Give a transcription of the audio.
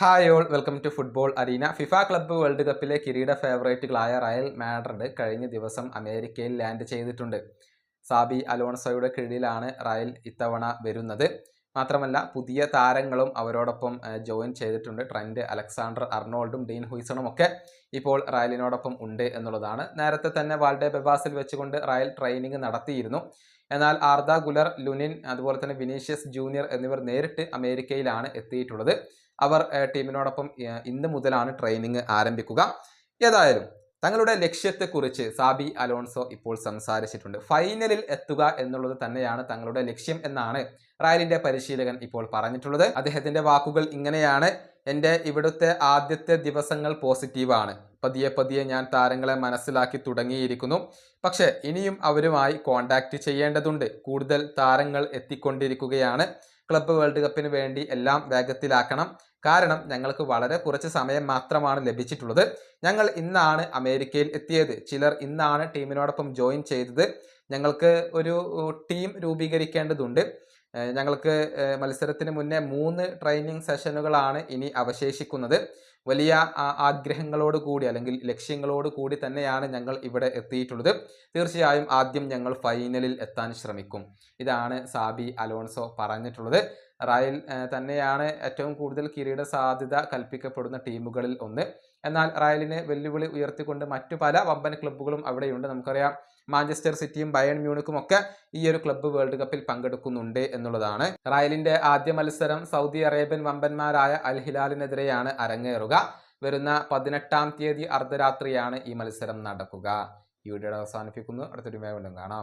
Hi all welcome to football arena FIFA club world കപ്പിലെ കിരീട ഫേവറേറ്റുകളായ Real Madrid കഴിഞ്ഞ ദിവസം അമേരിക്കയിൽ ലാൻഡ് ചെയ്തിട്ടുണ്ട്. സാബി അലോൺസോയുടെ കീഴിലാണ് റയൽ ഇത്തവണ വരുന്നത്. മാത്രമല്ല പുതിയ താരങ്ങളും അവരോടൊപ്പം ജോയിൻ ചെയ്തിട്ടുണ്ട്. ട്രെൻഡ് അലക്സാണ്ടർ അർണോൾഡും ഡീൻ ഹുയ്സണും ഒക്കെ ഇപ്പോൾ റയലിനോടൊപ്പം ഉണ്ട് എന്നുള്ളതാണ്. നേരത്തെ തന്നെ വാൾഡെ ബെബാസിൽ വെച്ചുകൊണ്ട് റയൽ ട്രെയിനിങ് നടത്തിയിരുന്നു. എന്നാൽ ആർദ ഗുലർ ലുനിൻ അതുപോലെ തന്നെ വിനീഷ്യസ് ജൂനിയർ എന്നിവർ നേരിട്ട് അമേരിക്കയിലാണ് എത്തിയിട്ടുള്ളത്. അവർ ടീമിനോടൊപ്പം ഇന്ന് മുതലാണ് ട്രെയിനിങ് ആരംഭിക്കുക. ഏതായാലും തങ്ങളുടെ ലക്ഷ്യത്തെക്കുറിച്ച് സാബി അലോൺസോ ഇപ്പോൾ സംസാരിച്ചിട്ടുണ്ട്. ഫൈനലിൽ എത്തുക എന്നുള്ളത് തന്നെയാണ് തങ്ങളുടെ ലക്ഷ്യം എന്നാണ് റയലിന്റെ പരിശീലകൻ ഇപ്പോൾ പറഞ്ഞിട്ടുള്ളത്. അദ്ദേഹത്തിന്റെ വാക്കുകൾ ഇങ്ങനെയാണ്. എന്റെ ഇവിടുത്തെ ആദ്യത്തെ ദിവസങ്ങൾ പോസിറ്റീവാണ് പതിയെ പതിയെ ഞാൻ താരങ്ങളെ മനസ്സിലാക്കി തുടങ്ങിയിരിക്കുന്നു. പക്ഷേ ഇനിയും അവരുമായി കോണ്ടാക്ട് ചെയ്യേണ്ടതുണ്ട്. കൂടുതൽ താരങ്ങൾ എത്തിക്കൊണ്ടിരിക്കുകയാണ്. ക്ലബ്ബ് വേൾഡ് കപ്പിന് വേണ്ടി എല്ലാം വേഗത്തിലാക്കണം. കാരണം ഞങ്ങൾക്ക് വളരെ കുറച്ച് സമയം മാത്രമാണ് ലഭിച്ചിട്ടുള്ളത്. ഞങ്ങൾ ഇന്നാണ് അമേരിക്കയിൽ എത്തിയത്. ചിലർ ഇന്നാണ് ടീമിനോടൊപ്പം ജോയിൻ ചെയ്തത്. ഞങ്ങൾക്ക് ഒരു ടീം രൂപീകരിക്കേണ്ടതുണ്ട്. ഞങ്ങൾക്ക് മത്സരത്തിന് മുന്നേ മൂന്ന് ട്രെയിനിങ് സെഷനുകളാണ് ഇനി അവശേഷിക്കുന്നത്. വലിയ ആഗ്രഹങ്ങളോട് കൂടി അല്ലെങ്കിൽ ലക്ഷ്യങ്ങളോട് കൂടി തന്നെയാണ് ഞങ്ങൾ ഇവിടെ എത്തിയിട്ടുള്ളത്. തീർച്ചയായും ആദ്യം ഞങ്ങൾ ഫൈനലിൽ എത്താൻ ശ്രമിക്കും. ഇതാണ് സാബി അലോൺസോ പറഞ്ഞിട്ടുള്ളത്. റയൽ തന്നെയാണ് ഏറ്റവും കൂടുതൽ കിരീട സാധ്യത കൽപ്പിക്കപ്പെടുന്ന ടീമുകളിൽ ഒന്ന്. എന്നാൽ റയലിനെ വെല്ലുവിളി ഉയർത്തിക്കൊണ്ട് മറ്റു പല വമ്പൻ ക്ലബ്ബുകളും അവിടെയുണ്ട്. നമുക്കറിയാം മാഞ്ചസ്റ്റർ സിറ്റിയും ബയൺ മ്യൂണിക്കും ഒക്കെ ഈ ഒരു ക്ലബ്ബ് വേൾഡ് കപ്പിൽ പങ്കെടുക്കുന്നുണ്ട് എന്നുള്ളതാണ്. റയലിന്റെ ആദ്യ മത്സരം സൗദി അറേബ്യൻ വമ്പന്മാരായ അൽ ഹിലാലിനെതിരെയാണ് അരങ്ങേറുക. വരുന്ന പതിനെട്ടാം തീയതി അർദ്ധരാത്രിയാണ് ഈ മത്സരം നടക്കുക. ഈ വീഡിയോ അവസാനിപ്പിക്കുന്നു. അടുത്തൊരു കാണാം.